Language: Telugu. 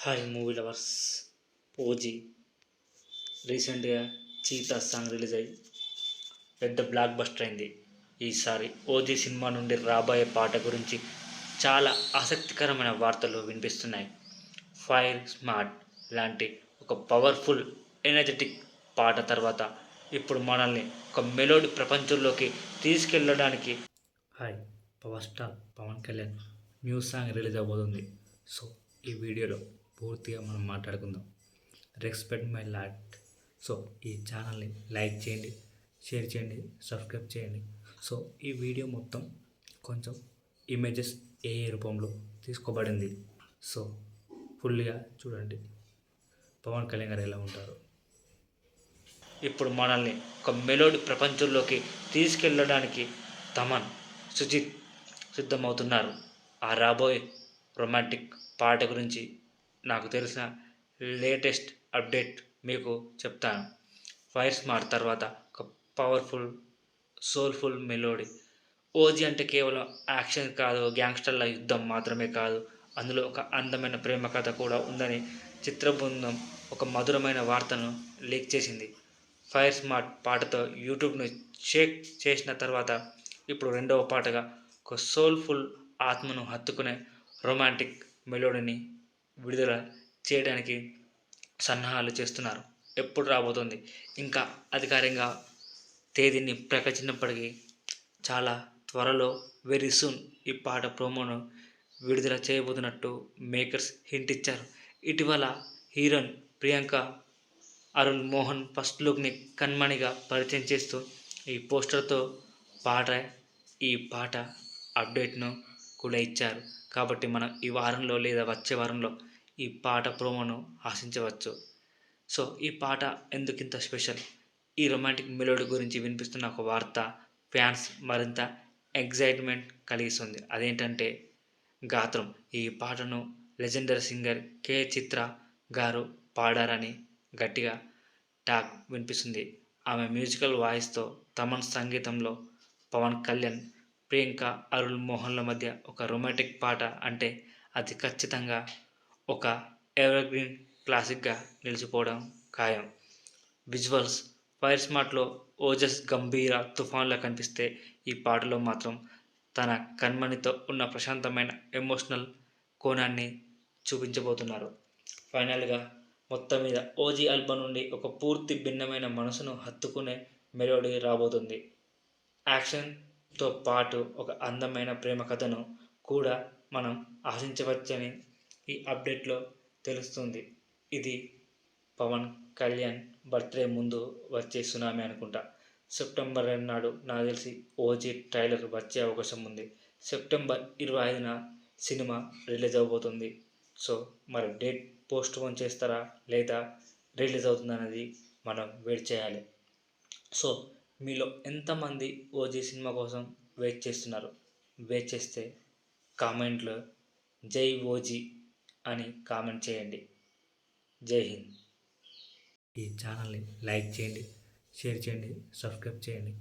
Hi movie lovers. ఓజీ. రీసెంట్గా చీతా సాంగ్ రిలీజ్ అయ్యి పెద్ద బ్లాక్ బస్టర్ అయింది. ఈసారి ఓజీ సినిమా నుండి రాబోయే పాట గురించి చాలా ఆసక్తికరమైన వార్తలు వినిపిస్తున్నాయి. ఫైర్ స్మార్ట్ లాంటి ఒక పవర్ఫుల్ ఎనర్జెటిక్ పాట తర్వాత ఇప్పుడు మనల్ని ఒక మెలోడీ ప్రపంచంలోకి తీసుకెళ్ళడానికి hi power star Pawan Kalyan new song release అవ్వబోతుంది. సో ఈ వీడియోలో పూర్తిగా మనం మాట్లాడుకుందాం. రెస్పెక్ట్ మై లాట్ సో ఈ ఛానల్ని లైక్ చేయండి షేర్ చేయండి సబ్స్క్రైబ్ చేయండి. సో ఈ వీడియో మొత్తం కొంచెం ఇమేజెస్ ఏ రూపంలో తీసుకోబడింది. సో ఫుల్గా చూడండి. పవన్ కళ్యాణ్ గారు ఎలా ఉంటారు? ఇప్పుడు మనల్ని ఒక మెలోడీ ప్రపంచంలోకి తీసుకెళ్ళడానికి తమన్ సుజిత్ సిద్ధమవుతున్నారు. ఆ రాబోయే రొమాంటిక్ పాట గురించి నాకు తెలిసిన లేటెస్ట్ అప్డేట్ మీకు చెప్తాను. ఫైర్ స్మార్ట్ తర్వాత ఒక పవర్ఫుల్ సోల్ఫుల్ మెలోడీ. ఓజీ అంటే కేవలం యాక్షన్ కాదు గ్యాంగ్స్టర్ల యుద్ధం మాత్రమే కాదు అందులో ఒక అందమైన ప్రేమ కథ కూడా ఉందని చిత్రబృందం ఒక మధురమైన వార్తను లీక్ చేసింది. ఫైర్ స్మార్ట్ పాటతో యూట్యూబ్ను షేక్ చేసిన తర్వాత ఇప్పుడు రెండవ పాటగా ఒక సోల్ఫుల్ ఆత్మను హత్తుకునే రొమాంటిక్ మెలోడీని విడుదల చేయడానికి సన్నాహాలు చేస్తున్నారు. ఎప్పుడు రాబోతుంది? ఇంకా అధికారికంగా తేదీని ప్రకటించినప్పటికీ చాలా త్వరలో వెరీ సూన్ ఈ పాట ప్రోమోను విడుదల చేయబోతున్నట్టు మేకర్స్ హింట్ ఇచ్చారు. ఇటీవల హీరోయిన్ ప్రియాంక అరుణ్ మోహన్ ఫస్ట్ లుక్ని కన్మణిగా పరిచయం చేస్తూ ఈ పోస్టర్తో పాట ఈ పాట అప్డేట్ను కూడా ఇచ్చారు. కాబట్టి మనం ఈ వారంలో లేదా వచ్చే వారంలో ఈ పాట ప్రోమోను ఆశించవచ్చు. సో ఈ పాట ఎందుకు ఇంత స్పెషల్? ఈ రొమాంటిక్ మెలోడీ గురించి వినిపిస్తున్న ఒక వార్త ఫ్యాన్స్ మరింత ఎగ్జైట్మెంట్ కలిగిస్తుంది. అదేంటంటే గాత్రం ఈ పాటను లెజెండరీ సింగర్ కే చిత్ర గారు పాడారని గట్టిగా టాక్ వినిపిస్తుంది. ఆమె మ్యూజికల్ వాయిస్తో తమన్ సంగీతంలో పవన్ కళ్యాణ్ ప్రియాంక అరుణ్ మోహన్ల మధ్య ఒక రొమాంటిక్ పాట అంటే అది ఖచ్చితంగా ఒక ఎవర్గ్రీన్ క్లాసిక్గా నిలిచిపోవడం ఖాయం. విజువల్స్ ఫైర్ స్మార్ట్లో ఓజస్ గంభీర తుఫాన్లా కనిపిస్తే ఈ పాటలో మాత్రం తన కన్మణితో ఉన్న ప్రశాంతమైన ఎమోషనల్ కోణాన్ని చూపించబోతున్నారు. ఫైనల్గా మొత్తం మీద ఓజీ ఆల్బమ్ నుండి ఒక పూర్తి భిన్నమైన మనసును హత్తుకునే మెలోడీ రాబోతుంది. యాక్షన్ తో పాటు ఒక అందమైన ప్రేమ కథను కూడా మనం ఆశించవచ్చని ఈ అప్డేట్లో తెలుస్తుంది. ఇది పవన్ కళ్యాణ్ బర్త్డే ముందు వచ్చే సునామీ అనుకుంటా. సెప్టెంబర్ రెండు నాడు నాకు తెలిసి ఓజీ ట్రైలర్ వచ్చే అవకాశం ఉంది. సెప్టెంబర్ ఇరవై ఐదున సినిమా రిలీజ్ అవబోతుంది. సో మరి డేట్ పోస్ట్ పోన్ చేస్తారా లేదా రిలీజ్ అవుతుంది అనేది మనం వెయిట్ చేయాలి. సో మీలో ఎంతమంది ఓజీ సినిమా కోసం వెయిట్ చేస్తున్నారు? వెయిట్ చేస్తే కామెంట్లో జై ఓజీ అని కామెంట్ చేయండి. జై హింద్. ఈ ఛానల్ని లైక్ చేయండి షేర్ చేయండి సబ్స్క్రైబ్ చేయండి.